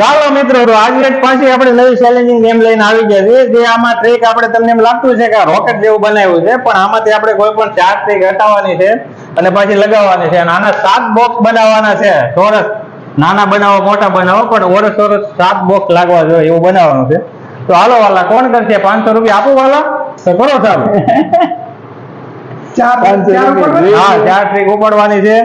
ચાલો મિત્રો તો આજે પાછી આપણે નવી ચેલેન્જિંગ ગેમ લઈને આવી ગયા છીએ જે આમાં ટ્રેક આપણે તમને એમ લાગતું છે કે રોકેટ જેવું બનાવ્યું છે પણ આમાંથી આપણે કોઈ પણ ચાર ટ્રેક હટાવવાની છે અને પાછી લગાવવાની છે. અને આના સાત બોક્સ બનાવવાના છે. ચોરસ નાના બનાવો મોટા બનાવો પણ ઓરસ ઓરસ સાત બોક્સ લાગવા જોઈએ એવું બનાવવાનું છે. તો હાલો વાલા કોણ કરશે? પાંચસો રૂપિયા આપો વાલા? તો કરો સાહેબ ચાર ચાર ટ્રેક ઉપાડવાની છે.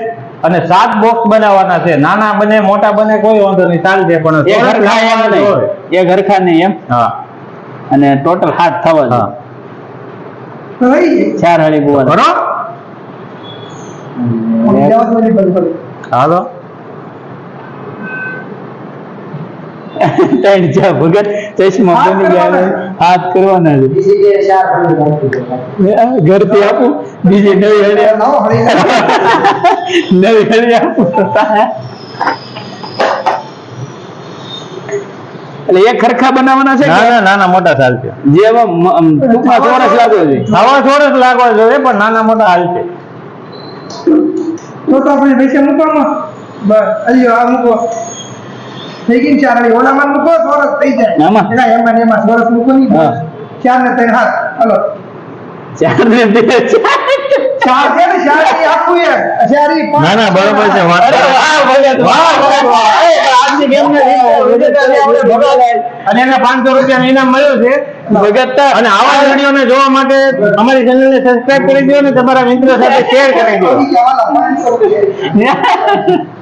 અને સાત બોક્સ બનાવવાના છે. નાના બને મોટા બને કોઈ વાંધો નહીં ચાલશે પણ એ ઘરખા એમ નહીં. એ ઘરખા નહીં એમ. હા. અને ટોટલ હાથ થવા હા. જોઈએ થઈ ગઈ. ચાર હળી બરો ભલે. હાલો. ત્રણ ભગત ચશ્મા હાથ બની ગયા કરવાના. હાથ છે. ઘરથી આપું. બીજી નવી હળી આપું. લાવો, હળી રાખો. નવી હળી આપું એટલે એક ખરખા બનાવવાના છે ના નાના મોટા હાલ છે. જે ટૂંકમાં ચોરસ લાગવો છે. હવા ચોરસ લાગવા જોઈએ પણ નાના મોટા હાલશે તો તો આપણે પૈસા મૂકવામાં? બસ અલ્યો આ મૂકો. થઈ ગઈ ચાર હળી. ઓલામાં મૂકો ચોરસ થઈ જાય. આમાં? એમાં એમાં ચોરસ મૂકો નહીં ચાર ને ત્રણ હાથ. હલો. ચાર ને બે ચાર. ચાર છે ને ચાર ઈ એ. ચાર ના ના બરોબર છે વાત અરે વાહ ભગત વાહ ભગત વાહ. એ, આજની game ને અને એને પાંચસો રૂપિયા ઇનામ મળ્યું છે. ભગત અને આવા વિડીયોને જોવા માટે અમારી ચેનલને સબસ્ક્રાઇબ કરી દો અને તમારા મિત્રો સાથે શેર કરી દો.